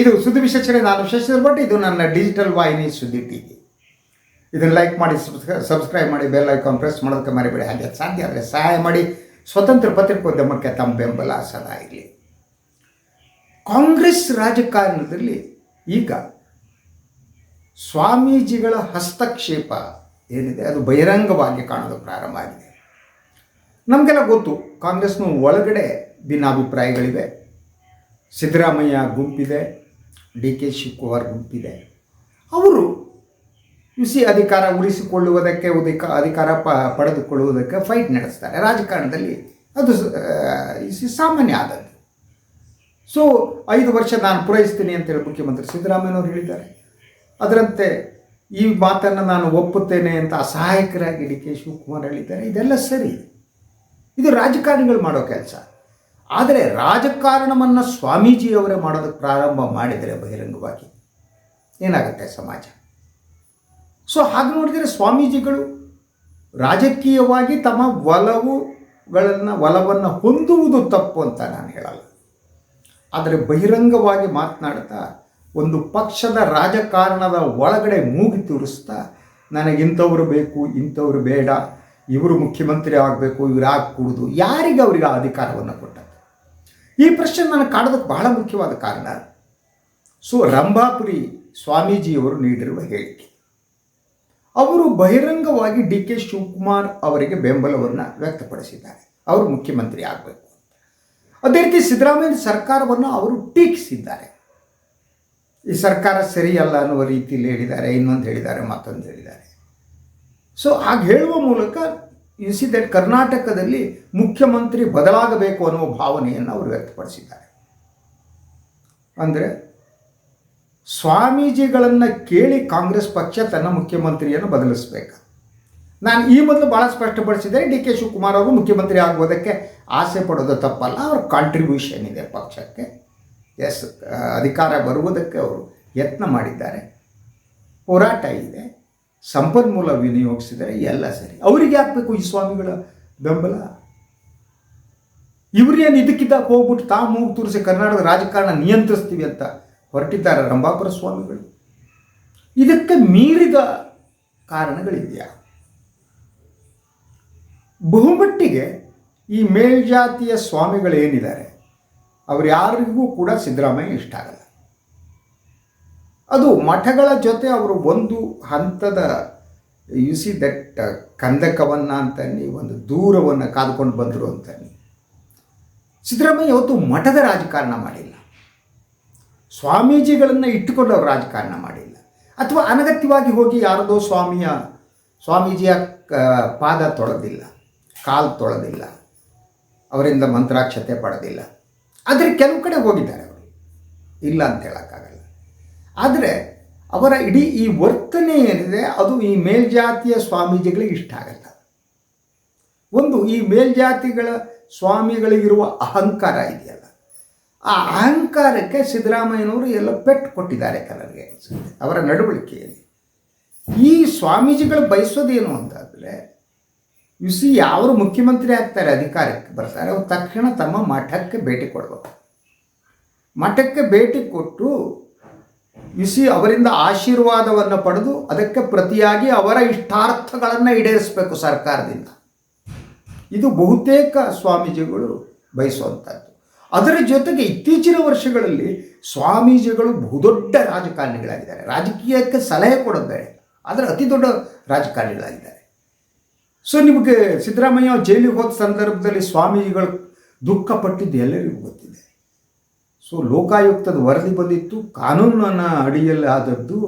ಇದು ಸುದ್ದಿ ವಿಶೇಷಣೆ. ನಾನು ವಿಶೇಷ ಇದು ನನ್ನ ಡಿಜಿಟಲ್ ವಾಹಿನಿ ಸುದ್ದಿ ಟಿ ವಿ. ಇದನ್ನು ಲೈಕ್ ಮಾಡಿ ಸಬ್ಸ್ಕ್ರೈಬ್ ಮಾಡಿ ಬೆಲ್ ಐಕಾನ್ ಪ್ರೆಸ್ ಮಾಡೋದಕ್ಕೆ ಮರಿಬೇಡಿ. ಹಾಗೆ ಸಾಧ್ಯ ಆದರೆ ಸಹಾಯ ಮಾಡಿ. ಸ್ವತಂತ್ರ ಪತ್ರಿಕೋದ್ಯಮಕ್ಕೆ ತಮ್ಮ ಬೆಂಬಲ ಸದಾ ಇರಲಿ. ಕಾಂಗ್ರೆಸ್ ರಾಜಕಾರಣದಲ್ಲಿ ಈಗ ಸ್ವಾಮೀಜಿಗಳ ಹಸ್ತಕ್ಷೇಪ ಏನಿದೆ? ಅದು ಬಹಿರಂಗವಾಗಿ ಕಾಣೋದು ಪ್ರಾರಂಭ ಆಗಿದೆ. ನಮಗೆಲ್ಲ ಗೊತ್ತು, ಕಾಂಗ್ರೆಸ್ನ ಒಳಗಡೆ ಭಿನ್ನಾಭಿಪ್ರಾಯಗಳಿವೆ. ಸಿದ್ದರಾಮಯ್ಯ ಗುಂಪಿದೆ. ಡಿ ಕೆ ಶಿವಕುಮಾರ್ ಗುಂಪಿದೆ ಅವರು ಸಿ ಅಧಿಕಾರ ಉಳಿಸಿಕೊಳ್ಳುವುದಕ್ಕೆ ಉದಿಕ ಅಧಿಕಾರ ಪ ಪಡೆದುಕೊಳ್ಳುವುದಕ್ಕೆ ಫೈಟ್ ನಡೆಸ್ತಾರೆ. ರಾಜಕಾರಣದಲ್ಲಿ ಅದು ಸಿ ಸಾಮಾನ್ಯ ಆದದ್ದು. ಸೊ ಐದು ವರ್ಷ ನಾನು ಪೂರೈಸ್ತೀನಿ ಅಂತೇಳಿ ಮುಖ್ಯಮಂತ್ರಿ ಸಿದ್ದರಾಮಯ್ಯನವರು ಹೇಳಿದ್ದಾರೆ. ಅದರಂತೆ ಈ ಮಾತನ್ನು ನಾನು ಒಪ್ಪುತ್ತೇನೆ ಅಂತ ಅಸಹಾಯಕರಾಗಿ ಡಿ ಕೆ ಶಿವಕುಮಾರ್ ಹೇಳಿದ್ದಾರೆ. ಇದೆಲ್ಲ ಸರಿ. ಇದು ರಾಜಕಾರಣಿಗಳು ಮಾಡೋ ಕೆಲಸ. ಆದರೆ ರಾಜಕಾರಣವನ್ನು ಸ್ವಾಮೀಜಿಯವರೇ ಮಾಡೋದಕ್ಕೆ ಪ್ರಾರಂಭ ಮಾಡಿದರೆ ಬಹಿರಂಗವಾಗಿ. ಏನಾಗುತ್ತೆ ಸಮಾಜ? ಸೊ ಹಾಗೆ ನೋಡಿದರೆ ಸ್ವಾಮೀಜಿಗಳು ರಾಜಕೀಯವಾಗಿ ತಮ್ಮ ಒಲವುಗಳನ್ನು, ಒಲವನ್ನು ಹೊಂದುವುದು ತಪ್ಪು ಅಂತ ನಾನು ಹೇಳಲ್ಲ. ಆದರೆ ಬಹಿರಂಗವಾಗಿ ಮಾತನಾಡ್ತಾ, ಒಂದು ಪಕ್ಷದ ರಾಜಕಾರಣದ ಒಳಗಡೆ ಮೂಗಿ ತೋರಿಸ್ತಾ, ನನಗೆ ಇಂಥವ್ರು ಬೇಕು, ಇಂಥವ್ರು ಬೇಡ, ಇವರು ಮುಖ್ಯಮಂತ್ರಿ ಆಗಬೇಕು, ಇವ್ರು ಆಗಕೂಡದು ಯಾರಿಗೆ ಅವರಿಗೆ ಅಧಿಕಾರವನ್ನು ಕೊಟ್ಟದ್ದು ಈ ಪ್ರಶ್ನೆ ನನಗೆ ಕಾಣೋದಕ್ಕೆ ಬಹಳ ಮುಖ್ಯವಾದ ಕಾರಣ, ಸೊ ರಂಭಾಪುರಿ ಸ್ವಾಮೀಜಿಯವರು ನೀಡಿರುವ ಹೇಳಿಕೆ. ಅವರು ಬಹಿರಂಗವಾಗಿ ಡಿ ಕೆ ಶಿವಕುಮಾರ್ ಅವರಿಗೆ ಬೆಂಬಲವನ್ನು ವ್ಯಕ್ತಪಡಿಸಿದ್ದಾರೆ. ಅವರು ಮುಖ್ಯಮಂತ್ರಿ ಆಗಬೇಕು. ಅದೇ ರೀತಿ ಸಿದ್ದರಾಮಯ್ಯ ಸರ್ಕಾರವನ್ನು ಅವರು ಟೀಕಿಸಿದ್ದಾರೆ. ಈ ಸರ್ಕಾರ ಸರಿಯಲ್ಲ ಅನ್ನುವ ರೀತಿಯಲ್ಲಿ ಹೇಳಿದ್ದಾರೆ, ಇನ್ನೊಂದು ಹೇಳಿದ್ದಾರೆ, ಮತ್ತೊಂದು ಹೇಳಿದ್ದಾರೆ. ಸೊ ಹಾಗೆ ಹೇಳುವ ಮೂಲಕ ಯು ಸಿ ದಟ್ ಕರ್ನಾಟಕದಲ್ಲಿ ಮುಖ್ಯಮಂತ್ರಿ ಬದಲಾಗಬೇಕು ಅನ್ನುವ ಭಾವನೆಯನ್ನು ಅವರು ವ್ಯಕ್ತಪಡಿಸಿದ್ದಾರೆ ಅಂದರೆ ಸ್ವಾಮೀಜಿಗಳನ್ನು ಕೇಳಿ ಕಾಂಗ್ರೆಸ್ ಪಕ್ಷ ತನ್ನ ಮುಖ್ಯಮಂತ್ರಿಯನ್ನು ಬದಲಿಸಬೇಕು ನಾನು ಈ ಮೊದಲು ಭಾಳ ಸ್ಪಷ್ಟಪಡಿಸಿದರೆ ಡಿ ಕೆ ಶಿವಕುಮಾರ್ ಅವರು ಮುಖ್ಯಮಂತ್ರಿ ಆಗುವುದಕ್ಕೆ ಆಸೆ ಪಡೋದು ತಪ್ಪಲ್ಲ ಅವ್ರ ಕಾಂಟ್ರಿಬ್ಯೂಷನ್ ಇದೆ ಪಕ್ಷಕ್ಕೆ ಎಸ್ ಅಧಿಕಾರ ಬರುವುದಕ್ಕೆ ಅವರು ಯತ್ನ ಮಾಡಿದ್ದಾರೆ ಹೋರಾಟ ಇದೆ ಸಂಪನ್ಮೂಲ ವಿನಿಯೋಗಿಸಿದರೆ ಎಲ್ಲ ಸರಿ. ಅವರಿಗೆ ಹಾಕಬೇಕು ಈ ಸ್ವಾಮಿಗಳ ಬೆಂಬಲ? ಇವರೇನು ಇದಕ್ಕಿದ್ದಾಗ ಹೋಗ್ಬಿಟ್ಟು ತಾ ಮೂಗು ತೋರಿಸಿ ಕರ್ನಾಟಕದ ರಾಜಕಾರಣ ನಿಯಂತ್ರಿಸ್ತೀವಿ ಅಂತ ಹೊರಟಿದ್ದಾರೆ ರಂಭಾಪುರ ಸ್ವಾಮಿಗಳು. ಇದಕ್ಕೆ ಮೀರಿದ ಕಾರಣಗಳಿದೆಯಾ? ಬಹುಮಟ್ಟಿಗೆ ಈ ಮೇಲ್ಜಾತಿಯ ಸ್ವಾಮಿಗಳೇನಿದ್ದಾರೆ ಅವರು ಯಾರಿಗೂ ಕೂಡ ಸಿದ್ದರಾಮಯ್ಯ ಇಷ್ಟ ಆಗಲ್ಲ. ಅದು ಮಠಗಳ ಜೊತೆ ಅವರು ಒಂದು ಹಂತದ ಯು ಸಿ ದಟ್ ಕಂದಕವನ್ನು ಅಂತನ್ನಿ, ಒಂದು ದೂರವನ್ನು ಕಾದುಕೊಂಡು ಬಂದರು ಅಂತನ್ನಿ. ಸಿದ್ದರಾಮಯ್ಯ ಅವತ್ತು ಮಠದ ರಾಜಕಾರಣ ಮಾಡಿಲ್ಲ. ಸ್ವಾಮೀಜಿಗಳನ್ನು ಇಟ್ಟುಕೊಂಡು ಅವರು ರಾಜಕಾರಣ ಮಾಡಿಲ್ಲ. ಅಥವಾ ಅನಗತ್ಯವಾಗಿ ಹೋಗಿ ಯಾರದೋ ಸ್ವಾಮಿಯ, ಸ್ವಾಮೀಜಿಯ ಪಾದ ತೊಳೆದಿಲ್ಲ, ಕಾಲು ತೊಳೆದಿಲ್ಲ, ಅವರಿಂದ ಮಂತ್ರಾಕ್ಷತೆ ಪಡೆದಿಲ್ಲ. ಆದರೆ ಕೆಲವು ಕಡೆ ಹೋಗಿದ್ದಾರೆ ಅವರು. ಇಲ್ಲ ಅಂತ ಹೇಳೋಕ್ಕಾಗಲ್ಲ. ಆದರೆ ಅವರ ಇಡೀ ಈ ವರ್ತನೆ ಏನಿದೆ, ಅದು ಈ ಮೇಲ್ಜಾತಿಯ ಸ್ವಾಮೀಜಿಗಳಿಗೆ ಇಷ್ಟ ಆಗಲ್ಲ. ಒಂದು, ಈ ಮೇಲ್ಜಾತಿಗಳ ಸ್ವಾಮಿಗಳಿಗಿರುವ ಅಹಂಕಾರ ಇದೆಯಲ್ಲ. ಆ ಅಹಂಕಾರಕ್ಕೆ ಸಿದ್ದರಾಮಯ್ಯನವರು ಎಲ್ಲ ಪೆಟ್ಟು ಕೊಟ್ಟಿದ್ದಾರೆ ಕೆಲವರಿಗೆ ಅವರ ನಡವಳಿಕೆಯಲ್ಲಿ. ಈ ಸ್ವಾಮೀಜಿಗಳು ಬಯಸೋದೇನು ಅಂತಂದರೆ ಯು ಸಿ ಯಾರು ಮುಖ್ಯಮಂತ್ರಿ ಆಗ್ತಾರೆ, ಅಧಿಕಾರಕ್ಕೆ ಬರ್ತಾರೆ, ಅವ್ರು ತಕ್ಷಣ ತಮ್ಮ ಮಠಕ್ಕೆ ಭೇಟಿ ಕೊಡಬೇಕು. ಮಠಕ್ಕೆ ಭೇಟಿ ಕೊಟ್ಟು ಸಿ ಅವರಿಂದ ಆಶೀರ್ವಾದವನ್ನು ಪಡೆದು ಅದಕ್ಕೆ ಪ್ರತಿಯಾಗಿ ಅವರ ಇಷ್ಟಾರ್ಥಗಳನ್ನು ಈಡೇರಿಸಬೇಕು ಸರ್ಕಾರದಿಂದ. ಇದು ಬಹುತೇಕ ಸ್ವಾಮೀಜಿಗಳು ಬಯಸುವಂಥದ್ದು ಅದರ ಜೊತೆಗೆ ಇತ್ತೀಚಿನ ವರ್ಷಗಳಲ್ಲಿ ಸ್ವಾಮೀಜಿಗಳು ಬಹುದೊಡ್ಡ ರಾಜಕಾರಣಿಗಳಾಗಿದ್ದಾರೆ. ರಾಜಕೀಯಕ್ಕೆ ಸಲಹೆ ಕೊಡೋದು, ಆದರೆ ಅತಿ ದೊಡ್ಡ ರಾಜಕಾರಣಿಗಳಾಗಿದ್ದಾರೆ. ಸೊ ನಿಮಗೆ ಸಿದ್ದರಾಮಯ್ಯ ಜೈಲಿಗೆ ಹೋದ ಸಂದರ್ಭದಲ್ಲಿ ಸ್ವಾಮೀಜಿಗಳು ದುಃಖಪಟ್ಟಿದ್ದು ಎಲ್ಲರಿಗೂ ಗೊತ್ತಿದೆ. ಸೊ ಲೋಕಾಯುಕ್ತದ ವರದಿ ಬಂದಿತ್ತು, ಕಾನೂನನ್ನ ಅಡಿಯಲ್ಲಿ ಆದದ್ದು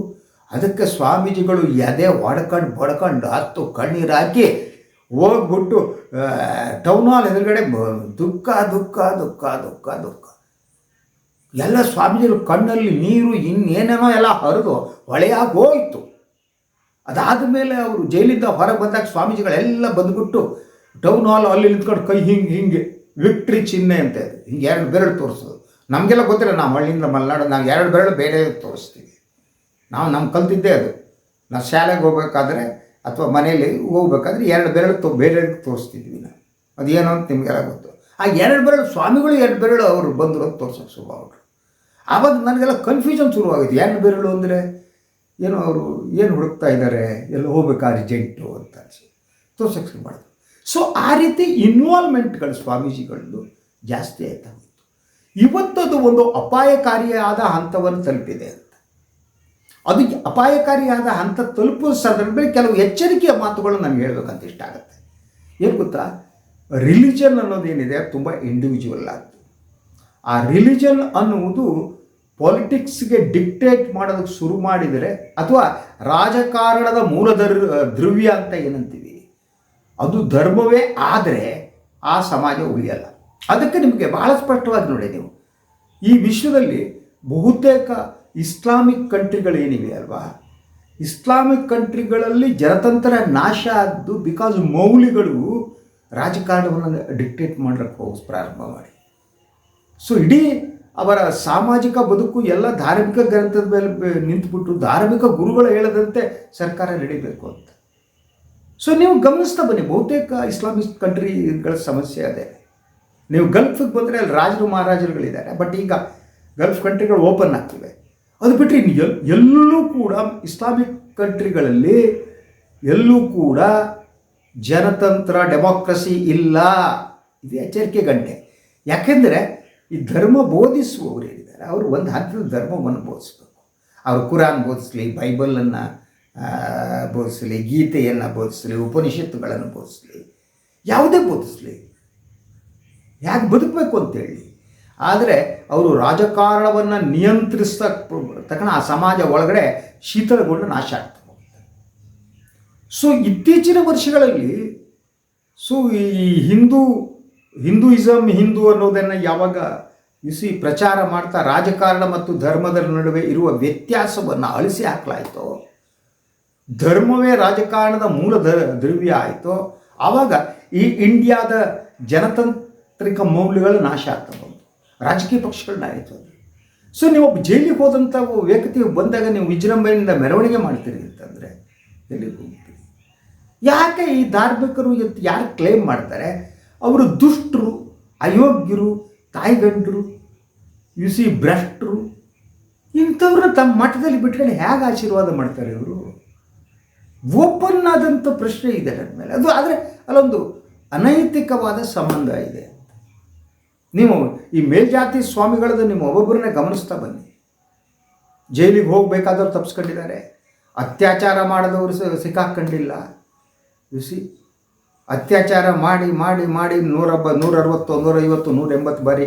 ಅದಕ್ಕೆ ಸ್ವಾಮೀಜಿಗಳು ಎದೆ ಹೊಡ್ಕೊಂಡು ಬಡ್ಕೊಂಡು ಹತ್ತು ಕಣ್ಣೀರು ಹಾಕಿ ಹೋಗ್ಬಿಟ್ಟು ಟೌನ್ ಹಾಲ್ ಎದುರುಗಡೆ ದುಃಖ ದುಃಖ ದುಃಖ ದುಃಖ ದುಃಖ. ಎಲ್ಲ ಸ್ವಾಮೀಜಿಗಳು ಕಣ್ಣಲ್ಲಿ ನೀರು, ಇನ್ನೇನೇನೋ ಎಲ್ಲ ಹರಿದು ಹೊಳೆಯಾಗಿ ಹೋಯಿತು. ಅದಾದ ಮೇಲೆ ಅವರು ಜೈಲಿಂದ ಹೊರಗೆ ಬಂದಾಗ ಸ್ವಾಮೀಜಿಗಳೆಲ್ಲ ಬಂದ್ಬಿಟ್ಟು ಟೌನ್ ಹಾಲ್ ಅಲ್ಲಿ ನಿಂತ್ಕೊಂಡು ಕೈ ಹಿಂಗೆ ಹಿಂಗೆ, ವಿಕ್ಟ್ರಿ ಚಿಹ್ನೆ ಅಂತ ಹಿಂಗೆ ಎರಡು ಬೆರಳು ತೋರಿಸೋದು. ನಮಗೆಲ್ಲ ಗೊತ್ತಿಲ್ಲ, ನಾವು ಹಳ್ಳಿಯಿಂದ ಮಲೆನಾಡು, ನಾವು ಎರಡು ಬೆರಳು ಬೇರೆ ತೋರಿಸ್ತೀವಿ. ನಾವು ನಮ್ಮ ಕಲ್ತಿದ್ದೇ ಅದು. ನಾವು ಶಾಲೆಗೆ ಹೋಗ್ಬೇಕಾದ್ರೆ ಅಥವಾ ಮನೇಲಿ ಹೋಗ್ಬೇಕಾದ್ರೆ ಎರಡು ಬೆರಳು ತೋ, ಬೇರೆ ತೋರಿಸ್ತಿದ್ವಿ ನಾವು. ಅದೇನು ಅಂತ ನಿಮಗೆಲ್ಲ ಗೊತ್ತು. ಆ ಎರಡು ಬೆರಳು, ಸ್ವಾಮಿಗಳು ಎರಡು ಬೆರಳು ಅವರು ಬಂದರು ಅಂತ ತೋರ್ಸೋಕೆ ಶುಭ ಅವರು. ಆವಾಗ ನನಗೆಲ್ಲ ಕನ್ಫ್ಯೂಷನ್ ಶುರುವಾಗುತ್ತೆ. ಎರಡು ಬೆರಳು ಅಂದರೆ ಏನು ಅವರು ಏನು ಹುಡುಕ್ತಾ ಇದ್ದಾರೆ ಎಲ್ಲ ಹೋಗ್ಬೇಕಾ ಅರ್ಜೆಂಟು ಅಂತ ಅನಿಸಿ. ತೋರ್ಸೋಕೆ ಶುರು ಮಾಡಿದ್ರು. ಸೊ ಆ ರೀತಿ ಇನ್ವಾಲ್ವ್ಮೆಂಟ್ಗಳು ಸ್ವಾಮೀಜಿಗಳದ್ದು ಜಾಸ್ತಿ ಆಯ್ತಾ. ಇವತ್ತದು ಒಂದು ಅಪಾಯಕಾರಿಯಾದ ಹಂತವನ್ನು ತಲುಪಿದೆ ಅಂತ. ಅದು ಅಪಾಯಕಾರಿಯಾದ ಹಂತ ತಲುಪುವ ಸಂದರ್ಭದಲ್ಲಿ ಕೆಲವು ಎಚ್ಚರಿಕೆಯ ಮಾತುಗಳು ನಮ್ಗೆ ಹೇಳಬೇಕಂತ ಇಷ್ಟ ಆಗುತ್ತೆ. ಏನು ಗೊತ್ತಾ? ರಿಲಿಜನ್ ಅನ್ನೋದೇನಿದೆ ತುಂಬ ಇಂಡಿವಿಜುವಲ್ ಆದ್ದು. ಆ ರಿಲಿಜನ್ ಅನ್ನುವುದು ಪಾಲಿಟಿಕ್ಸ್ಗೆ ಡಿಕ್ಟೇಟ್ ಮಾಡೋದಕ್ಕೆ ಶುರು ಮಾಡಿದರೆ ಅಥವಾ ರಾಜಕಾರಣದ ಮೂಲ ದ್ರ ದ್ರವ್ಯ ಅಂತ ಏನಂತೀವಿ? ಅದು ಧರ್ಮವೇ ಆದರೆ ಆ ಸಮಾಜ ಉಳಿಯಲ್ಲ. ಅದಕ್ಕೆ ನಿಮಗೆ ಬಹಳ ಸ್ಪಷ್ಟವಾಗಿ ನೋಡಿ ನೀವು. ಈ ವಿಶ್ವದಲ್ಲಿ ಬಹುತೇಕ ಇಸ್ಲಾಮಿಕ್ ಕಂಟ್ರಿಗಳೇನಿವೆ ಅಲ್ವಾ? ಇಸ್ಲಾಮಿಕ್ ಕಂಟ್ರಿಗಳಲ್ಲಿ ಜನತಂತ್ರ ನಾಶ ಆದ್ದು ಬಿಕಾಸ್ ಮೌಲಿಗಳು ರಾಜಕಾರಣವನ್ನು ಡಿಕ್ಟೇಟ್ ಮಾಡೋಕ್ಕೆ ಹೋಗಿ ಪ್ರಾರಂಭ ಮಾಡಿ. ಸೊ ಇಡೀ ಅವರ ಸಾಮಾಜಿಕ ಬದುಕು ಎಲ್ಲ ಧಾರ್ಮಿಕ ಗ್ರಂಥದ ಮೇಲೆ ನಿಂತುಬಿಟ್ಟು ಧಾರ್ಮಿಕ ಗುರುಗಳು ಹೇಳದಂತೆ ಸರ್ಕಾರ ನಡೀಬೇಕು ಅಂತ. ಸೊ ನೀವು ಗಮನಿಸ್ತಾ ಬನ್ನಿ, ಬಹುತೇಕ ಇಸ್ಲಾಮಿಕ್ ಕಂಟ್ರಿಗಳ ಸಮಸ್ಯೆ ಅದೇ. ನೀವು ಗಲ್ಫಿಗೆ ಬಂದರೆ ಅಲ್ಲಿ ರಾಜರು ಮಹಾರಾಜರುಗಳಿದ್ದಾರೆ. ಬಟ್ ಈಗ ಗಲ್ಫ್ ಕಂಟ್ರಿಗಳು ಓಪನ್ ಆಗ್ತಿವೆ. ಅದು ಬಿಟ್ಟರೆ ಇನ್ನು ಎಲ್, ಎಲ್ಲೂ ಕೂಡ ಇಸ್ಲಾಮಿಕ್ ಕಂಟ್ರಿಗಳಲ್ಲಿ ಎಲ್ಲೂ ಕೂಡ ಜನತಂತ್ರ ಡೆಮಾಕ್ರಸಿ ಇಲ್ಲ. ಇದು ಎಚ್ಚರಿಕೆ ಗಂಟೆ. ಯಾಕೆಂದರೆ ಈ ಧರ್ಮ ಬೋಧಿಸುವವರು ಹೇಳಿದ್ದಾರೆ. ಅವರು ಒಂದು ಹಂತದ ಧರ್ಮವನ್ನು ಬೋಧಿಸಬೇಕು. ಅವರು ಕುರಾನ್ ಬೋಧಿಸಲಿ ಬೈಬಲನ್ನು ಬೋಧಿಸಲಿ, ಗೀತೆಯನ್ನು ಬೋಧಿಸಲಿ, ಉಪನಿಷತ್ತುಗಳನ್ನು ಬೋಧಿಸಲಿ, ಯಾವುದೇ ಬೋಧಿಸಲಿ. ಯಾಕೆ ಬದುಕಬೇಕು ಅಂತೇಳಿ. ಆದರೆ ಅವರು ರಾಜಕಾರಣವನ್ನು ನಿಯಂತ್ರಿಸ್ತ ತಕ್ಷಣ ಆ ಸಮಾಜ ಒಳಗಡೆ ಶೀತಲಗೊಂಡು ನಾಶ ಆಗ್ತಾ ಸೊ ಇತ್ತೀಚಿನ ವರ್ಷಗಳಲ್ಲಿ ಸೊ ಈ ಹಿಂದೂ ಹಿಂದೂಯಿಸಮ್ ಹಿಂದೂ ಅನ್ನೋದನ್ನು ಯಾವಾಗ ಇಸಿ ಪ್ರಚಾರ ಮಾಡ್ತಾ ರಾಜಕಾರಣ ಮತ್ತು ಧರ್ಮದ ನಡುವೆ ಇರುವ ವ್ಯತ್ಯಾಸವನ್ನು ಅಳಿಸಿ ಹಾಕಲಾಯಿತು, ಧರ್ಮವೇ ರಾಜಕಾರಣದ ಮೂಲ ದ್ರವ್ಯ ಆಯಿತು, ಆವಾಗ ಈ ಇಂಡಿಯಾದ ಜನತಾಂತ್ರಿಕ ಮೌಲ್ಯಗಳು ನಾಶ ಆಗ್ತಾ ಬಂತು ರಾಜಕೀಯ ಪಕ್ಷಗಳನ್ನ ಆಯಿತು ಸೊ ನೀವು ಜೈಲಿಗೆ ಹೋದಂಥ ವ್ಯಕ್ತಿ ಬಂದಾಗ ನೀವು ವಿಜೃಂಭಣೆಯಿಂದ ಮೆರವಣಿಗೆ ಮಾಡ್ತೀರಿ ಅಂತಂದರೆ ಎಲ್ಲಿಗೆ ಹೋಗ್ತೀರಿ? ಯಾಕೆ ಈ ಧಾರ್ಮಿಕರು ಯಾರು ಕ್ಲೇಮ್ ಮಾಡ್ತಾರೆ? ಅವರು ದುಷ್ಟರು, ಅಯೋಗ್ಯರು, ತಾಯಿಗಂಡರು ಯುಸಿ ಭ್ರಷ್ಟರು, ಇಂಥವ್ರನ್ನ ತಮ್ಮ ಮಠದಲ್ಲಿ ಬಿಟ್ಕೊಂಡು ಹೇಗೆ ಆಶೀರ್ವಾದ ಮಾಡ್ತಾರೆ ಇವರು? ಓಪನ್ ಆದಂಥ ಪ್ರಶ್ನೆ ಇದೆ ನನ್ನ ಅದು ಆದರೆ ಅಲ್ಲೊಂದು ಅನೈತಿಕವಾದ ಸಂಬಂಧ ಇದೆ. ನೀವು ಈ ಮೇಲ್ಜಾತಿ ಸ್ವಾಮಿಗಳದ್ದು ನಿಮ್ಮ ಒಬ್ಬೊಬ್ಬರನ್ನೇ ಗಮನಿಸ್ತಾ ಬನ್ನಿ. ಜೈಲಿಗೆ ಹೋಗಬೇಕಾದವ್ರು ತಪ್ಪಿಸ್ಕೊಂಡಿದ್ದಾರೆ ಅತ್ಯಾಚಾರ ಮಾಡಿದವರು ಸಿಕ್ಕಾಕ್ಕೊಂಡಿಲ್ಲ. ಯು ಸಿ ಅತ್ಯಾಚಾರ ಮಾಡಿ ಮಾಡಿ ಮಾಡಿ ನೂರ ಅರವತ್ತು ನೂರೈವತ್ತು ನೂರ ಎಂಬತ್ತು ಬಾರಿ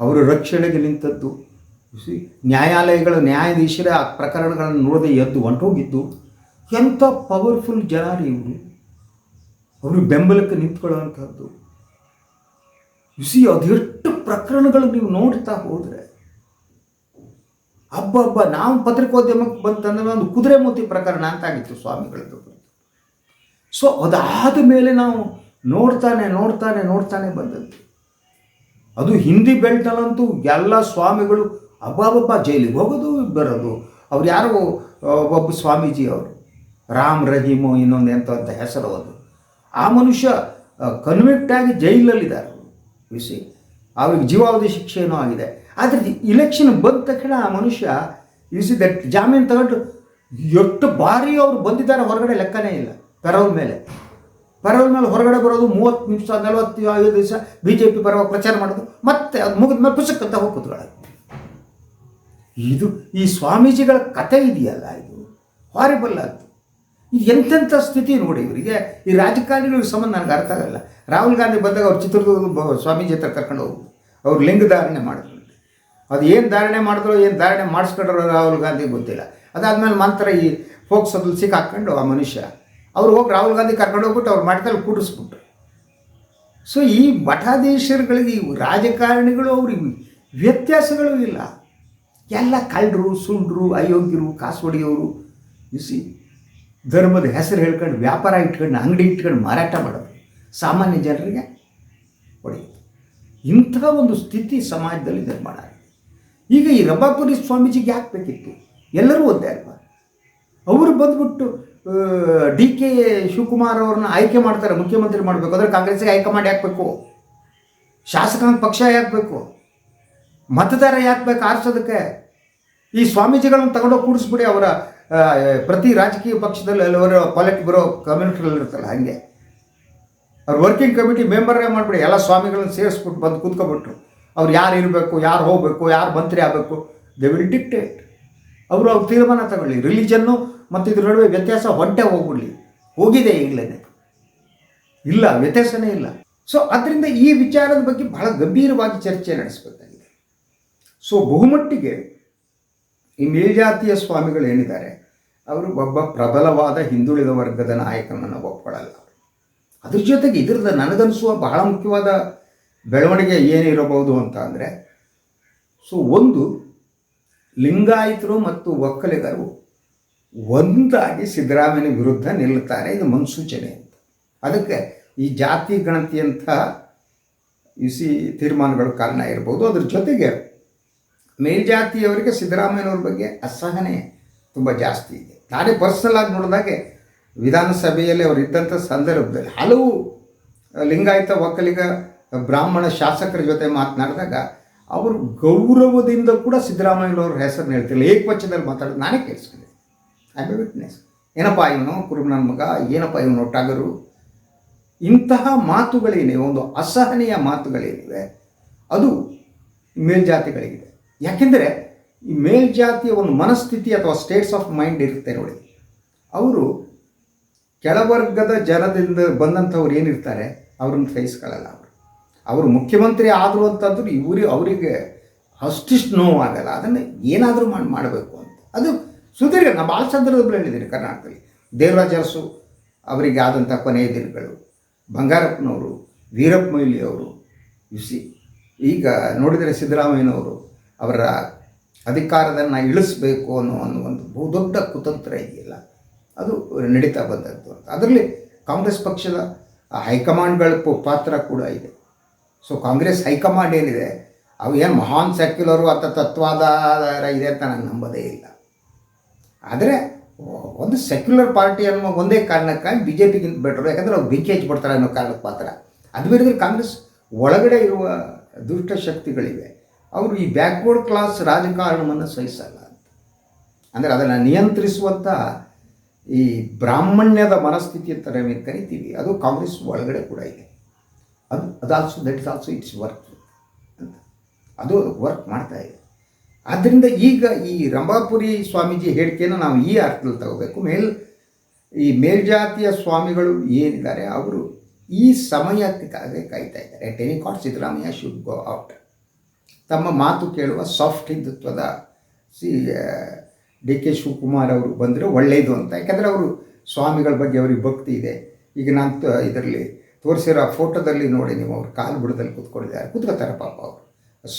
ಅವರು ರಕ್ಷಣೆಗೆ ನಿಂತದ್ದು. ಸಿ ನ್ಯಾಯಾಲಯಗಳ, ನ್ಯಾಯಾಧೀಶರ ಪ್ರಕರಣಗಳನ್ನು ನೋಡದೆ ಎದ್ದು ಹೊಂಟೋಗಿದ್ದು ಎಂಥ ಪವರ್ಫುಲ್ ಜನ ರೀ ಇವರು. ಅವರು ಬೆಂಬಲಕ್ಕೆ ನಿಂತ್ಕೊಳ್ಳುವಂಥದ್ದು ಸಿ ಅದೆಷ್ಟು ಪ್ರಕರಣಗಳು ನೀವು ನೋಡ್ತಾ ಹೋದರೆ, ಹಬ್ಬ ಹಬ್ಬ, ನಾವು ಪತ್ರಿಕೋದ್ಯಮಕ್ಕೆ ಬಂತಂದ್ರೆ ಒಂದು ಕುದುರೆ ಮೂತಿ ಪ್ರಕರಣ ಅಂತಾಗಿತ್ತು ಸ್ವಾಮಿಗಳದ್ದು. ಸೊ ಅದಾದ ಮೇಲೆ ನಾವು ನೋಡ್ತಾನೆ ನೋಡ್ತಾನೆ ನೋಡ್ತಾನೆ ಬಂದದ್ದು. ಅದು ಹಿಂದಿ ಬೆಲ್ಟ್ನಲ್ಲಂತೂ ಎಲ್ಲ ಸ್ವಾಮಿಗಳು ಅಬ್ಬಾಬಬ್ಬ ಜೈಲಿಗೆ ಹೋಗೋದು, ಬರೋದು. ಅವ್ರು ಯಾರು? ಒಬ್ಬ ಸ್ವಾಮೀಜಿ ಅವರು. ರಾಮ್ ರಹೀಮು ಇನ್ನೊಂದು ಎಂಥ ಅಂತ ಹೆಸರು ಅದು. ಆ ಮನುಷ್ಯ ಕನ್ವಿಕ್ಟ್ ಆಗಿ ಜೈಲಲ್ಲಿದ್ದಾರೆ. ವಿಸಿ ಅವ್ರಿಗೆ ಜೀವಾವಧಿ ಶಿಕ್ಷೆನೂ ಆಗಿದೆ. ಆದರೆ ಇಲೆಕ್ಷನ್ ಬಂದ ತಕ್ಷಣ ಆ ಮನುಷ್ಯ ಯು ಸಿ ದಟ್ ಜಾಮೀನು ತಗೊಂಡು ಎಷ್ಟು ಬಾರಿ ಅವರು ಬಂದಿದ್ದಾರೆ ಹೊರಗಡೆ ಲೆಕ್ಕನೇ ಇಲ್ಲ. ಪೆರೋಲ್ ಮೇಲೆ. ಪೆರೋಲ್ ಮೇಲೆ ಹೊರಗಡೆ ಬರೋದು ಮೂವತ್ತು ನಿಮಿಷ, ನಲವತ್ತು ಐದು ದಿವಸ ಬಿ ಜೆ ಪಿ ಪರವಾಗಿ ಪ್ರಚಾರ ಮಾಡೋದು, ಮತ್ತೆ ಅದು ಮುಗಿದ ಮೇಲೆ ಪುಸ್ತಕಂತ ಹೋಗಿ ಕೂತ್ಕೊಳ್ಳೋದು. ಇದು ಈ ಸ್ವಾಮೀಜಿಗಳ ಕತೆ ಇದೆಯಲ್ಲ ಇದು? ಹಾರಿಬಲ್ ಅದು. ಇದು ಎಂತೆಂಥ ಸ್ಥಿತಿ ನೋಡಿ ಇವರಿಗೆ. ಈ ರಾಜಕಾರಣಿಗಳ ಸಂಬಂಧ ನನಗೆ ಅರ್ಥ ಆಗಲ್ಲ. ರಾಹುಲ್ ಗಾಂಧಿ ಬಂದಾಗ ಅವ್ರು ಚಿತ್ರದುರ್ಗ ಸ್ವಾಮೀಜಿ ಹತ್ರ ಕರ್ಕೊಂಡು ಹೋಗುದು ಅವ್ರು ಲಿಂಗ ಧಾರಣೆ ಮಾಡಿದ್ರು. ಅದು ಏನು ಧಾರಣೆ ಮಾಡಿದ್ರು, ಏನು ಧಾರಣೆ ಮಾಡಿಸ್ಕೊಂಡ್ರು ರಾಹುಲ್ ಗಾಂಧಿ ಗೊತ್ತಿಲ್ಲ. ಅದಾದಮೇಲೆ ಮಾತ್ರ ಈ ಫೋಕ್ಸಲ್ಲಿ ಸಿಕ್ಕಾಕೊಂಡು ಆ ಮನುಷ್ಯ. ಅವ್ರು ಹೋಗಿ ರಾಹುಲ್ ಗಾಂಧಿ ಕರ್ಕೊಂಡು ಹೋಗ್ಬಿಟ್ಟು ಅವ್ರು ಮಠದಲ್ಲಿ ಕೂಡಿಸ್ಬಿಟ್ರು. ಸೊ ಈ ಮಠಾಧೀಶರುಗಳಿಗೆ ರಾಜಕಾರಣಿಗಳು ಅವ್ರಿಗೆ ವ್ಯತ್ಯಾಸಗಳು ಇಲ್ಲ. ಎಲ್ಲ ಕಳ್ಳರು ಸುಳ್ಳರು ಅಯೋಗ್ಯರು ಕಾಸು ಹೊಡೆಯೋರು ಇಸಿ ಧರ್ಮದ ಹೆಸರು ಹೇಳ್ಕೊಂಡು ವ್ಯಾಪಾರ ಇಟ್ಕೊಂಡು ಅಂಗಡಿ ಇಟ್ಕೊಂಡು ಮಾರಾಟ ಮಾಡೋದು ಸಾಮಾನ್ಯ ಜನರಿಗೆ ಹೊಡೆಯೋದು ಇಂಥ ಒಂದು ಸ್ಥಿತಿ ಸಮಾಜದಲ್ಲಿ ನಿರ್ಮಾಣ ಆಗಿದೆ. ಈಗ ಈ ರಬ್ಬಾಪುರಿ ಸ್ವಾಮೀಜಿಗೆ ಯಾಕೆ ಬೇಕಿತ್ತು? ಎಲ್ಲರೂ ಒದ್ದೆ ಅಲ್ವಾ? ಅವರು ಬಂದ್ಬಿಟ್ಟು ಡಿ ಕೆ ಶಿವಕುಮಾರ್ ಅವ್ರನ್ನ ಆಯ್ಕೆ ಮಾಡ್ತಾರೆ, ಮುಖ್ಯಮಂತ್ರಿ ಮಾಡಬೇಕು. ಅಂದರೆ ಕಾಂಗ್ರೆಸ್ಗೆ ಆಯ್ಕೆ ಮಾಡಿ ಹಾಕಬೇಕು ಶಾಸಕಾಂಗ ಪಕ್ಷ ಯಾಕಬೇಕು ಮತದಾರ ಯಾಕೆ ಬೇಕು? ಆರಿಸೋದಕ್ಕೆ ಈ ಸ್ವಾಮೀಜಿಗಳನ್ನು ತಗೊಂಡೋಗಿ ಕೂಡಿಸ್ಬಿಡಿ ಅವರ ಪ್ರತಿ ರಾಜಕೀಯ ಪಕ್ಷದಲ್ಲಿ ಅವರ ಪಾಲಿಟ್ ಬರೋ ಕಮ್ಯುನಿಟಿಗಳಲ್ಲಿ ಇರುತ್ತಲ್ಲ, ಹಾಗೆ. ಅವ್ರು ವರ್ಕಿಂಗ್ ಕಮಿಟಿ ಮೆಂಬರೇ ಮಾಡಿಬಿಡಿ, ಎಲ್ಲ ಸ್ವಾಮಿಗಳನ್ನ ಸೇರಿಸ್ಬಿಟ್ಟು ಬಂದು ಕೂತ್ಕೊಬಿಟ್ರು. ಅವ್ರು ಯಾರು ಇರಬೇಕು, ಯಾರು ಹೋಗಬೇಕು, ಯಾರು ಮಂತ್ರಿ ಆಗಬೇಕು ದೇ ವಿಲ್ ಡಿಕ್ಟೇಟ್ ಅವರು ಅವ್ರು ತೀರ್ಮಾನ ತಗೊಳ್ಳಿ. ರಿಲಿಜನ್ನು ಮತ್ತು ಇದ್ರ ನಡುವೆ ವ್ಯತ್ಯಾಸ ಹೊಂಟೆ ಹೋಗ್ಬಿಡ್ಲಿ. ಹೋಗಿದೆ ಈಗಲೇ. ಇಲ್ಲ, ವ್ಯತ್ಯಾಸನೇ ಇಲ್ಲ. ಸೊ ಅದರಿಂದ ಈ ವಿಚಾರದ ಬಗ್ಗೆ ಬಹಳ ಗಂಭೀರವಾಗಿ ಚರ್ಚೆ ನಡೆಸಬೇಕಾಗಿದೆ. ಸೊ ಬಹುಮಟ್ಟಿಗೆ ಈ ಮೇಲ್ಜಾತಿಯ ಸ್ವಾಮಿಗಳು ಏನಿದ್ದಾರೆ ಅವರು ಒಬ್ಬ ಪ್ರಬಲವಾದ ಹಿಂದುಳಿದ ವರ್ಗದ ನಾಯಕನನ್ನು ಒಪ್ಕೊಳ್ಳಲ್ಲ. ಅದ್ರ ಜೊತೆಗೆ ಇದ್ರದ್ದು ನನಗನಿಸುವ ಬಹಳ ಮುಖ್ಯವಾದ ಬೆಳವಣಿಗೆ ಏನಿರಬಹುದು ಅಂತ ಅಂದರೆ, ಸೊ ಒಂದು, ಲಿಂಗಾಯತರು ಮತ್ತು ಒಕ್ಕಲಿಗರು ಒಂದಾಗಿ ಸಿದ್ದರಾಮಯ್ಯ ವಿರುದ್ಧ ನಿಲ್ಲುತ್ತಾರೆ, ಇದು ಮುನ್ಸೂಚನೆ ಅಂತ. ಅದಕ್ಕೆ ಈ ಜಾತಿ ಗಣತಿಯಂಥ ಇಸಿ ತೀರ್ಮಾನಗಳು ಕಾರಣ ಇರ್ಬೋದು. ಅದ್ರ ಜೊತೆಗೆ ಮೇಲ್ಜಾತಿಯವರಿಗೆ ಸಿದ್ದರಾಮಯ್ಯನವ್ರ ಬಗ್ಗೆ ಅಸಹನೆ ತುಂಬ ಜಾಸ್ತಿ ಇದೆ. ನಾನೇ ಪರ್ಸನಲ್ ಆಗಿ ನೋಡಿದಾಗೆ ವಿಧಾನಸಭೆಯಲ್ಲಿ ಅವರು ಇದ್ದಂಥ ಸಂದರ್ಭದಲ್ಲಿ ಹಲವು ಲಿಂಗಾಯತ ಒಕ್ಕಲಿಗ ಬ್ರಾಹ್ಮಣ ಶಾಸಕರ ಜೊತೆ ಮಾತನಾಡಿದಾಗ ಅವರು ಗೌರವದಿಂದ ಕೂಡ ಸಿದ್ದರಾಮಯ್ಯನವ್ರ ಹೆಸರು ಹೇಳ್ತಿಲ್ಲ. ಏಕಪಕ್ಷದಲ್ಲಿ ಮಾತಾಡೋದು ನಾನೇ ಕೇಳಿಸ್ಕೊಂಡೆ. ಐ ಬಿ ವಿಟ್ನೆಸ್ ಏನಪ್ಪ ಇವನು? ಕುರುಬನ ಮಗ? ಏನಪ್ಪ ಇವನು ಒಟ್ಟಾಗರು? ಇಂತಹ ಮಾತುಗಳೇನಿವೆ? ಒಂದು ಅಸಹನೀಯ ಮಾತುಗಳೇನಿವೆ? ಅದು ಮೇಲ್ಜಾತಿಗಳಿಗಿದೆ. ಯಾಕೆಂದರೆ ಈ ಮೇಲ್ಜಾತಿಯ ಒಂದು ಮನಸ್ಥಿತಿ ಅಥವಾ ಸ್ಟೇಟ್ಸ್ ಆಫ್ ಮೈಂಡ್ ಇರುತ್ತೆ ನೋಡಿ. ಅವರು ಕೆಳವರ್ಗದ ಜನದಿಂದ ಬಂದಂಥವ್ರು ಏನಿರ್ತಾರೆ? ಅವ್ರನ್ನ ಸಹಿಸ್ಕೊಳ್ಳಲ್ಲ ಅವರು. ಅವರು ಮುಖ್ಯಮಂತ್ರಿ ಆದರು ಅಂತಂದ್ರೆ ಇವರು ಅವರಿಗೆ ಅಷ್ಟಿಷ್ಟು ನೋವಾಗಲ್ಲ ಅದನ್ನು ಏನಾದರೂ ಮಾಡಿ, ಮಾಡಬೇಕು ಅಂತ. ಅದು ಸುದೀರ್ಘ ನಾನು ಭಾಳ ಸಂದರ್ಭದಲ್ಲಿ ಹೇಳಿದ್ದೀನಿ ಕರ್ನಾಟಕದಲ್ಲಿ. ದೇವರಾಜ ಅರಸು ಅವರಿಗೆ ಆದಂಥ ಕೊನೆಯ ದಿನಗಳು. ಬಂಗಾರಪ್ಪನವರು ವೀರಪ್ಪ ಮೊಯ್ಲಿ ಅವರು ಯುಸಿ ಈಗ ನೋಡಿದರೆ ಸಿದ್ದರಾಮಯ್ಯನವರು ಅವರ ಅಧಿಕಾರದನ್ನು ಇಳಿಸ್ಬೇಕು ಅನ್ನೋ ಒಂದು ಒಂದು ಬಹುದೊಡ್ಡ ಕುತಂತ್ರ ಇದೆಯಲ್ಲ, ಅದು ನಡೀತಾ ಬಂದದ್ದು ಅಂತ. ಅದರಲ್ಲಿ ಕಾಂಗ್ರೆಸ್ ಪಕ್ಷದ ಹೈಕಮಾಂಡ್ಗಳ ಪಾತ್ರ ಕೂಡ ಇದೆ. ಸೊ ಕಾಂಗ್ರೆಸ್ ಹೈಕಮಾಂಡ್ ಏನಿದೆ, ಅವು ಏನು ಮಹಾನ್ ಸೆಕ್ಯುಲರು ಅಥವಾ ತತ್ವಾಧಾರ ಇದೆ ಅಂತ ನಾನು ನಂಬೋದೇ ಇಲ್ಲ. ಆದರೆ, ಒಂದು ಸೆಕ್ಯುಲರ್ ಪಾರ್ಟಿ ಅನ್ನೋ ಒಂದೇ ಕಾರಣಕ್ಕಾಗಿ ಬಿ ಜೆ ಪಿಗಿಂತ ಬೆಟ್ರು. ಯಾಕಂದರೆ ಅವ್ರು ಬೆಂಕಿ ಹಚ್ಚಿಬಿಡ್ತಾರೆ ಅನ್ನೋ ಕಾರಣಕ್ಕೆ ಪಾತ್ರ ಅದು ಬೇರೆ ಕಾಂಗ್ರೆಸ್ ಒಳಗಡೆ ಇರುವ ದುಷ್ಟ ಶಕ್ತಿಗಳಿವೆ. ಅವರು ಈ ಬ್ಯಾಕ್ವರ್ಡ್ ಕ್ಲಾಸ್ ರಾಜಕಾರಣವನ್ನು ಸಹಿಸಲ್ಲ ಅಂತ. ಅಂದರೆ ಅದನ್ನು ನಿಯಂತ್ರಿಸುವಂಥ ಈ ಬ್ರಾಹ್ಮಣ್ಯದ ಮನಸ್ಥಿತಿ ಅಂತ ನಾವೇನು ಕರಿತೀವಿ. ಅದು ಕಾಂಗ್ರೆಸ್ ಒಳಗಡೆ ಕೂಡ ಇದೆ. ಅದು ಅದು also that is also it's work ಅಂತ. ಅದು ವರ್ಕ್ ಮಾಡ್ತಾ ಇದೆ. ಆದ್ದರಿಂದ ಈಗ ಈ ರಂಭಾಪುರಿ ಸ್ವಾಮೀಜಿ ಹೇಳಿಕೆಯನ್ನು ನಾವು ಈ ಅರ್ಥದಲ್ಲಿ ತಗೋಬೇಕು. ಮೇಲ್, ಈ ಮೇಲ್ಜಾತಿಯ ಸ್ವಾಮಿಗಳು ಏನಿದ್ದಾರೆ, ಅವರು ಈ ಸಮಯಕ್ಕಾಗಿ ಕಾಯ್ತಾ ಇದ್ದಾರೆ. ಟೆನಿಕಾಟ್ ಸಿದ್ದರಾಮಯ್ಯ ಶುಡ್ ಗೋ ಔಟ್ ತಮ್ಮ ಮಾತು ಕೇಳುವ ಸಾಫ್ಟ್ ಹಿಂದುತ್ವದ ಸಿ ಡಿ ಕೆ ಶಿವಕುಮಾರ್ ಅವರು ಬಂದರೆ ಒಳ್ಳೆಯದು ಅಂತ. ಯಾಕಂದರೆ ಅವರು ಸ್ವಾಮಿಗಳ ಬಗ್ಗೆ ಅವರಿಗೆ ಭಕ್ತಿ ಇದೆ. ಈಗ ನಾನು ಇದರಲ್ಲಿ ತೋರಿಸಿರೋ ಫೋಟೋದಲ್ಲಿ ನೋಡಿ ನೀವು ಅವ್ರು ಕಾಲು ಬುಡದಲ್ಲಿ ಕೂತ್ಕೊಂಡಿದ್ದಾರೆ. ಕೂತ್ಕೋತಾರೆ ಪಾಪ ಅವರು.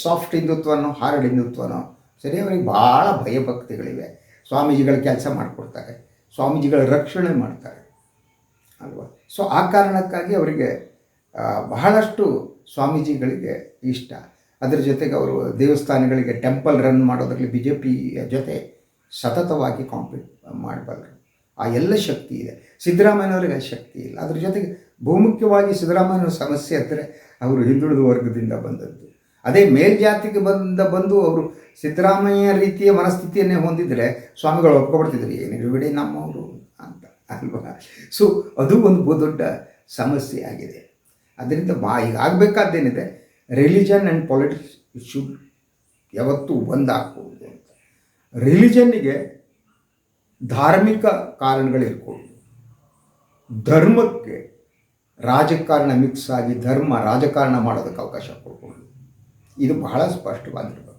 ಸಾಫ್ಟ್ ಹಿಂದುತ್ವನೋ, ಹಾರ್ಡ್ ಹಿಂದುತ್ವನೋ, ಸರಿ, ಅವರಿಗೆ ಭಾಳ ಭಯಭಕ್ತಿಗಳಿವೆ ಸ್ವಾಮೀಜಿಗಳ ಕೆಲಸ ಮಾಡಿಕೊಡ್ತಾರೆ. ಸ್ವಾಮೀಜಿಗಳ ರಕ್ಷಣೆ ಮಾಡ್ತಾರೆ. ಅಲ್ವಾ? ಸೊ ಆ ಕಾರಣಕ್ಕಾಗಿ ಅವರಿಗೆ ಬಹಳಷ್ಟು ಸ್ವಾಮೀಜಿಗಳಿಗೆ ಇಷ್ಟ. ಅದರ ಜೊತೆಗೆ ಅವರು ದೇವಸ್ಥಾನಗಳಿಗೆ ಟೆಂಪಲ್ ರನ್ ಮಾಡೋದ್ರಲ್ಲಿ ಬಿ ಜೆ ಪಿಯ ಜೊತೆ ಸತತವಾಗಿ ಕಾಂಪೀಟ್ ಮಾಡಬಲ್ಲರು ಆ ಎಲ್ಲ ಶಕ್ತಿ ಇದೆ. ಸಿದ್ದರಾಮಯ್ಯನವರಿಗೆ ಆ ಶಕ್ತಿ ಇಲ್ಲ. ಅದ್ರ ಜೊತೆಗೆ ಬಹುಮುಖ್ಯವಾಗಿ ಸಿದ್ದರಾಮಯ್ಯನ ಸಮಸ್ಯೆ ಅಂದರೆ ಅವರು ಹಿಂದುಳಿದ ವರ್ಗದಿಂದ ಬಂದದ್ದು. ಅದೇ ಮೇಲ್ಜಾತಿಗೆ ಬಂದ, ಬಂದು ಅವರು ಸಿದ್ದರಾಮಯ್ಯ ರೀತಿಯ ಮನಸ್ಥಿತಿಯನ್ನೇ ಹೊಂದಿದರೆ ಸ್ವಾಮಿಗಳು ಒಪ್ಕೊಬಿಡ್ತಿದ್ರು ಏನಿರು ಬಿಡಿ ನಮ್ಮವರು ಅಂತ ಅಲ್ವಾ? ಸೊ ಅದು ಒಂದು ಬಹುದೊಡ್ಡ ಸಮಸ್ಯೆ ಆಗಿದೆ. ಅದರಿಂದ ಬಾ, ಈಗ ಆಗಬೇಕಾದ್ದೇನಿದೆ ರಿಲಿಜನ್ ಆ್ಯಂಡ್ ಪಾಲಿಟಿಕ್ಸ್ ಶುಡ್ ಯಾವತ್ತೂ ಒಂದಾಗ್ಬೋದು ಅಂತ. ರಿಲಿಜನ್ನಿಗೆ ಧಾರ್ಮಿಕ ಕಾರಣಗಳಿರ್ಬೋದು ಧರ್ಮಕ್ಕೆ ರಾಜಕಾರಣ ಮಿಕ್ಸ್ ಆಗಿ ಧರ್ಮ ರಾಜಕಾರಣ ಮಾಡೋದಕ್ಕೆ ಅವಕಾಶ ಕೊಡ್ಬೋದು. ಇದು ಬಹಳ ಸ್ಪಷ್ಟವಾಗಿರ್ಬೇಕು.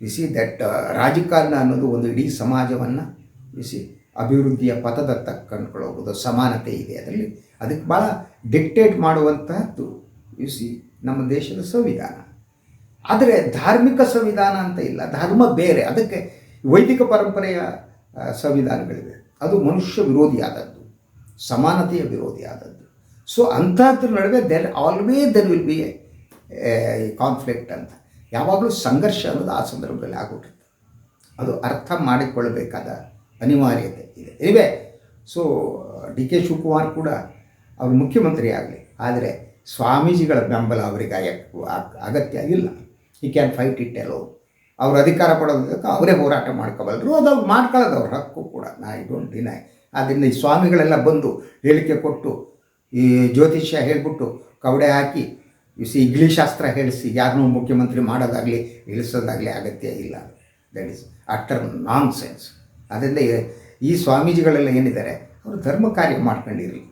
ಸಿ ದಟ್ ರಾಜಕಾರಣ ಅನ್ನೋದು ಒಂದು ಇಡೀ ಸಮಾಜವನ್ನು ಸಿ ಅಭಿವೃದ್ಧಿಯ ಪಥದತ್ತ ಕಂಡುಕೊಂಡು ಹೋಗೋದು ಸಮಾನತೆ ಇದೆ ಅದರಲ್ಲಿ. ಅದಕ್ಕೆ ಭಾಳ ಡಿಕ್ಟೇಟ್ ಮಾಡುವಂತಹದ್ದು ಸಿ ನಮ್ಮ ದೇಶದ ಸಂವಿಧಾನ. ಆದರೆ ಧಾರ್ಮಿಕ ಸಂವಿಧಾನ ಅಂತ ಇಲ್ಲ, ಧರ್ಮ ಬೇರೆ. ಅದಕ್ಕೆ ವೈದಿಕ ಪರಂಪರೆಯ ಸಂವಿಧಾನಗಳಿವೆ. ಅದು ಮನುಷ್ಯ ವಿರೋಧಿಯಾದದ್ದು, ಸಮಾನತೆಯ ವಿರೋಧಿಯಾದದ್ದು. ಸೊ ಅಂಥದ್ರ ನಡುವೆ there always there will be conflict ಅಂತ. ಯಾವಾಗಲೂ ಸಂಘರ್ಷ ಅನ್ನೋದು ಆ ಸಂದರ್ಭದಲ್ಲಿ ಆಗೋಗಿತ್ತು. ಅದು ಅರ್ಥ ಮಾಡಿಕೊಳ್ಳಬೇಕಾದ ಅನಿವಾರ್ಯತೆ ಇದೆ. ಇವೆ ಸೊ ಡಿ ಕೆ ಶಿವಕುಮಾರ್ ಕೂಡ ಅವರು ಮುಖ್ಯಮಂತ್ರಿ ಆಗಲಿ ಆದರೆ ಸ್ವಾಮೀಜಿಗಳ ಬೆಂಬಲ ಅವರಿಗೆ ಅಗತ್ಯ ಇಲ್ಲ ಈ ಕ್ಯಾನ್ ಫೈಟ್ ಇಟ್ ಎಲೋ ಅವ್ರ ಅಧಿಕಾರ ಪಡೋದಕ್ಕೆ ಅವರೇ ಹೋರಾಟ ಮಾಡ್ಕೋಬಲ್ಲರು. ಅದು ಮಾಡ್ಕೊಳ್ಳೋದು ಅವ್ರ ಹಕ್ಕು ಕೂಡ. ನಾ ಐ ಡೋಂಟ್ ಡಿನೈ ಆದ್ದರಿಂದ ಈ ಸ್ವಾಮಿಗಳೆಲ್ಲ ಬಂದು ಹೇಳಿಕೆ ಕೊಟ್ಟು, ಈ ಜ್ಯೋತಿಷ್ಯ ಹೇಳಿಬಿಟ್ಟು ಕವಡೆ ಹಾಕಿ ಇಸಿ ಇಗ್ಲಿ ಶಾಸ್ತ್ರ ಹೇಳಿಸಿ, ಯಾರನ್ನೂ ಮುಖ್ಯಮಂತ್ರಿ ಮಾಡೋದಾಗಲಿ ಇಳಿಸೋದಾಗಲಿ ಅಗತ್ಯ ಇಲ್ಲ. That is utter nonsense ಅದರಿಂದ ಈ ಸ್ವಾಮೀಜಿಗಳೆಲ್ಲ ಏನಿದ್ದಾರೆ? ಅವರು ಧರ್ಮ ಕಾರ್ಯ ಮಾಡ್ಕೊಂಡಿರಲಿ.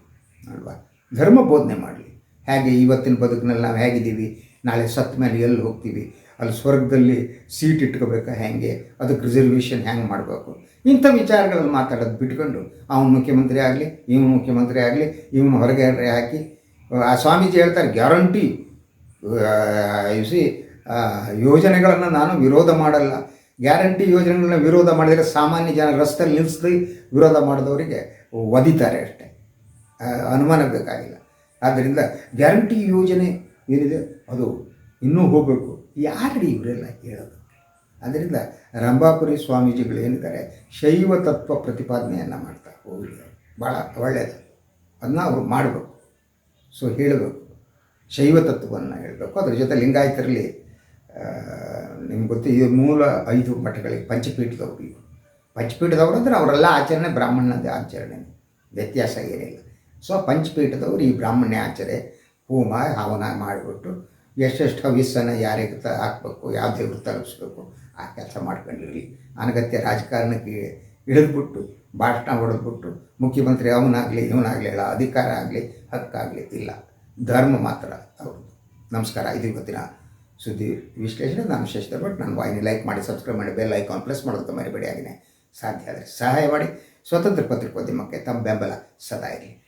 ಅಲ್ವಾ? ಧರ್ಮ ಬೋಧನೆ ಮಾಡಲಿ. ಹೇಗೆ ಇವತ್ತಿನ ಬದುಕಿನಲ್ಲಿ ನಾವು ಹೇಗಿದ್ದೀವಿ? ನಾಳೆ ಸತ್ತ ಮೇಲೆ ಎಲ್ಲಿ ಹೋಗ್ತೀವಿ? ಅಲ್ಲಿ ಸ್ವರ್ಗದಲ್ಲಿ ಸೀಟ್ ಇಟ್ಕೋಬೇಕಾ ಹೇಗೆ? ಅದಕ್ಕೆ ರಿಸರ್ವೇಷನ್ ಹ್ಯಾಂಗೆ ಮಾಡಬೇಕು? ಇಂಥ ವಿಚಾರಗಳಲ್ಲಿ ಮಾತಾಡೋದು ಬಿಟ್ಕೊಂಡು ಅವನು ಮುಖ್ಯಮಂತ್ರಿ ಆಗಲಿ, ಇವನು ಮುಖ್ಯಮಂತ್ರಿ ಆಗಲಿ, ಇವನು ಹೊರಗೆ ಹಾಕಿ, ಆ ಸ್ವಾಮೀಜಿ ಹೇಳ್ತಾರೆ, ಗ್ಯಾರಂಟಿ ಸಿ ಯೋಜನೆಗಳನ್ನು ನಾನು ವಿರೋಧ ಮಾಡಲ್ಲ. ಗ್ಯಾರಂಟಿ ಯೋಜನೆಗಳನ್ನ ವಿರೋಧ ಮಾಡಿದರೆ ಸಾಮಾನ್ಯ ಜನ ರಸ್ತೆಯಲ್ಲಿ ನಿಲ್ಲಿಸ್ದು ವಿರೋಧ ಮಾಡಿದವರಿಗೆ ಒದಿತಾರೆ ಅಷ್ಟೇ. ಅನುಮಾನ ಬೇಕಾಗಿಲ್ಲ ಆದ್ದರಿಂದ ಗ್ಯಾರಂಟಿ ಯೋಜನೆ ಏನಿದೆ, ಅದು ಇನ್ನೂ ಹೋಗಬೇಕು. ಯಾರು ಇವರೆಲ್ಲ ಹೇಳೋದು? ಅದರಿಂದ ರಂಭಾಪುರಿ ಸ್ವಾಮೀಜಿಗಳು ಏನಿದ್ದಾರೆ, ಶೈವ ತತ್ವ ಪ್ರತಿಪಾದನೆಯನ್ನು ಮಾಡ್ತಾ ಹೋಗಲಿ. ಭಾಳ ಒಳ್ಳೆಯದು ಅದನ್ನ ಅವರು ಮಾಡಬೇಕು. ಸೊ ಹೇಳಬೇಕು. ಶೈವ ತತ್ವವನ್ನು ಹೇಳಬೇಕು. ಅದ್ರ ಜೊತೆ ಲಿಂಗಾಯತರಲ್ಲಿ ನಿಮ್ಗೆ ಗೊತ್ತು, ಇದು ಮೂಲ ಐದು ಮಠಗಳಿಗೆ ಪಂಚಪೀಠದವರು ಇವರು. ಪಂಚಪೀಠದವರು ಅಂದರೆ ಅವರೆಲ್ಲ ಆಚರಣೆ ಬ್ರಾಹ್ಮಣದ ಆಚರಣೆ. ವ್ಯತ್ಯಾಸ ಏನಿಲ್ಲ. ಸೊ ಪಂಚಪೀಠದವರು ಈ ಬ್ರಾಹ್ಮಣ್ಯ ಆಚರೆ ಹೋಮ ಹವನ ಮಾಡಿಬಿಟ್ಟು ಎಷ್ಟೆಷ್ಟು ಹವಿಸ್ಸನ್ನು ಯಾರಿಗೆ ತ ಹಾಕಬೇಕು, ಯಾವ ದೇವ್ರು ತಲುಪಿಸ್ಬೇಕು, ಆ ಕೆಲಸ ಮಾಡ್ಕೊಂಡಿರಲಿ. ಅನಗತ್ಯ ರಾಜಕಾರಣಕ್ಕೆ ಇಳಿದ್ಬಿಟ್ಟು, ಭಾಷಣ ಹೊಡೆದ್ಬಿಟ್ಟು, ಮುಖ್ಯಮಂತ್ರಿ ಅವನಾಗಲಿ, ಇವನಾಗಲಿ ಇಲ್ಲ ಅಧಿಕಾರ ಆಗಲಿ ಹಕ್ಕಾಗಲಿ ಇಲ್ಲ. ಧರ್ಮ ಮಾತ್ರ ಅವ್ರದ್ದು. ನಮಸ್ಕಾರ. ಇದು ಇವತ್ತಿನ ಸುದ್ದಿ ವಿಶ್ಲೇಷಣೆ. ನಾನು ಶಶಿಧರ್ ಭಟ್ ನಾನು ವಾಹಿನಿ ಲೈಕ್ ಮಾಡಿ, ಸಬ್ಸ್ಕ್ರೈಬ್ ಮಾಡಿ, ಬೆಲ್ ಐಕಾನ್ ಪ್ರೆಸ್ ಮಾಡೋದಕ್ಕೆ ಮರಿಬೇಡಿ. ಆಗಿನೇ ಸಾಧ್ಯ ಆದರೆ ಸಹಾಯ ಮಾಡಿ. ಸ್ವತಂತ್ರ ಪತ್ರಿಕೋದ್ಯಮಕ್ಕೆ ತಮ್ಮ ಬೆಂಬಲ ಸದಾ ಇರಲಿ.